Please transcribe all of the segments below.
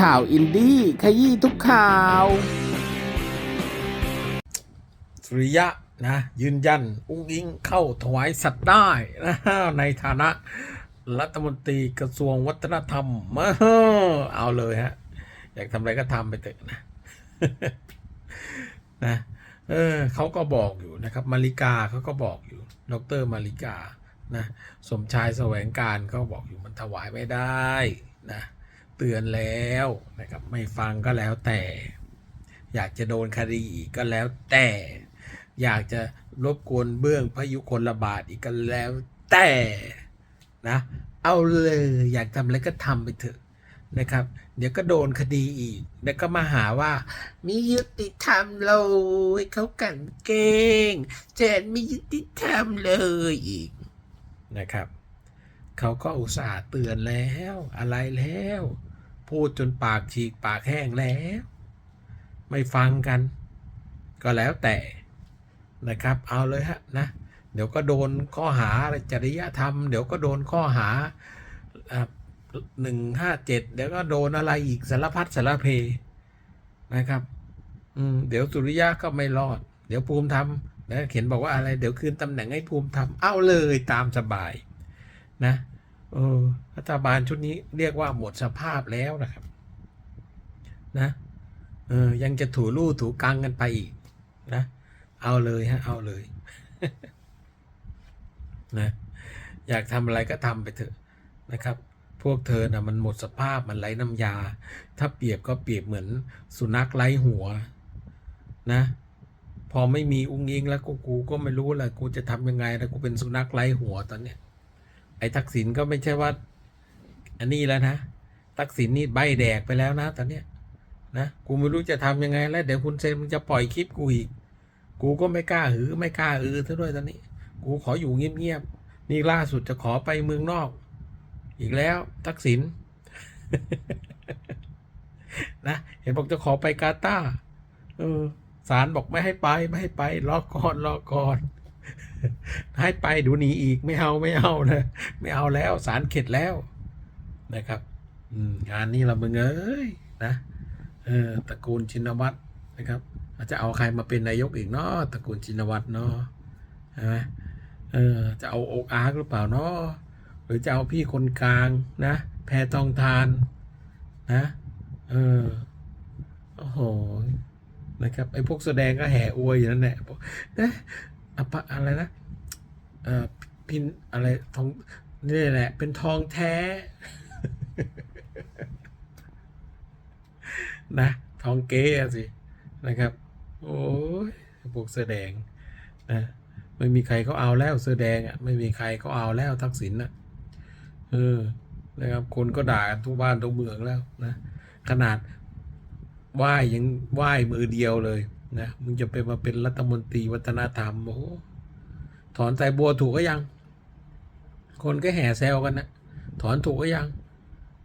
ข่าวอินดี้ขยี้ทุกข่าวสุริยะนะยืนยัน อุ้งอิงเข้าถวายสัตว์ได้นะในฐานะรัฐมนตรีกระทรวงวัฒนธรรมมาเอาเลยฮะ อยากทำอะไรก็ทำไปเถอะนะนะเออเขาก็บอกอยู่นะครับ มาริกาเขาก็บอกอยู่ ดรมาริกานะ สมชายแสวงการเขาบอกอยู่มันถวายไม่ได้นะ เตือนแล้วนะครับไม่ฟังก็แล้วแต่ อยากจะโดนคดีอีกก็แล้วแต่ อยากจะรบกวนเบื้องพยุคนระบาดอีกก็แล้วแต่นะเอาเลยอยากทำอะไรก็ทำไปเถอะนะครับ เดี๋ยวก็โดนคดีอีก แล้วก็มาหาว่ามียุติธรรมเลยเขากันเก่งแจนมียุติธรรมเลยอีกนะครับ เขาก็อุตส่าห์เตือนแล้วอะไรแล้ว พูดจนปากฉีกปากแห้งแล้ว ไม่ฟังกัน ก็แล้วแต่นะครับ เอาเลยฮะนะ เดี๋ยวก็โดนข้อหาจริยธรรม เดี๋ยวก็โดนข้อหาหนึ่งห้าเจ็ดเดี๋ยวก็โดนอะไรอีกสารพัดสารเพนะครับ อืมเดี๋ยวสุริยะก็ไม่รอด เดี๋ยวภูมิธรรมแล้วเขียนบอกว่าอะไร เดี๋ยวคืนตำแหน่งให้ภูมิธรรมเอาเลยตามสบายนะ เออรัฐบาลชุดนี้เรียกว่าหมดสภาพแล้วนะครับ นะเออยังจะถูลู่ถูกังกันไปอีกนะ เอาเลยฮะ เอาเลยนะอยากทำอะไรก็ทำไปเถอะนะครับ พวกเธอนะมันหมดสภาพมันไร้น้ำยา ถ้าเปรียบก็เปรียบเหมือนสุนัขไร้หัว นะ พอไม่มีอุ้งอิงแล้วกูกูก็ไม่รู้แหละกูจะทำยังไงแล้วกูเป็นสุนัขไร้หัวตอนเนี้ย ไอ้ทักษิณก็ไม่ใช่ว่า อันนี้แล้วนะ ทักษิณนี่ใบแดกไปแล้วนะตอนเนี้ยนะกูไม่รู้จะทำยังไงแล้ว เดี๋ยวคุณเซนมันจะปล่อยคลิปกูอีก กูก็ไม่กล้าหือไม่กล้าอือซะด้วยตอนนี้ กูขออยู่เงียบๆนี่ล่าสุดจะขอไปเมืองนอก อีกแล้วทักษิณนะเห็นบอกจะขอไปกาตาร์เออศาลบอกไม่ให้ไปไม่ให้ไปรอก่อนรอก่อน ให้ไปดูหนีอีกไม่เอาไม่เอานะไม่เอาแล้วศาลเข็ดแล้วนะครับงานนี้เราเมึงเอ้ยนะเออตระกูลชินวัตรนะครับอาจจะเอาใครมาเป็นนายกอีกเนาะตระกูลชินวัตรเนาะใช่ไหมเออจะเอาอกอาร์กหรือเปล่าเนาะหรือจะเอาพี่คนกลางนะ แพทองทานนะเออโอ้โหนะครับไอ้พวกแสดงก็แห่อวยอยู่นั่นแหละนะ อะปะอะไรนะเออพินอะไรทองนี่แหละ เป็นทองแท้ นะ ทองเก๊สิ นะครับ โอ้ยพวกเสื้อแดงนะไม่มีใครเขาเอาแล้วเสื้อแดงอะไม่มีใครเขาเอาแล้วทักษิณนะเออนะครับคนก็ด่ากันทุกบ้านทุกเมืองแล้วนะ ขนาดไหว้ยังไหว้มือเดียวเลย นะมึงจะไปมาเป็นรัฐมนตรีวัฒนธรรมโอ้โหถอนใจบัวถูกก็ยัง คนก็แห่แซวกันนะถอนถูกก็ยัง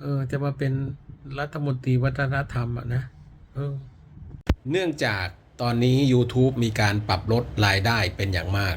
เออ จะมาเป็นรัฐมนตรีวัฒนธรรมอะนะเออ เนื่องจากตอนนี้ YouTube มีการปรับลดรายได้เป็นอย่างมาก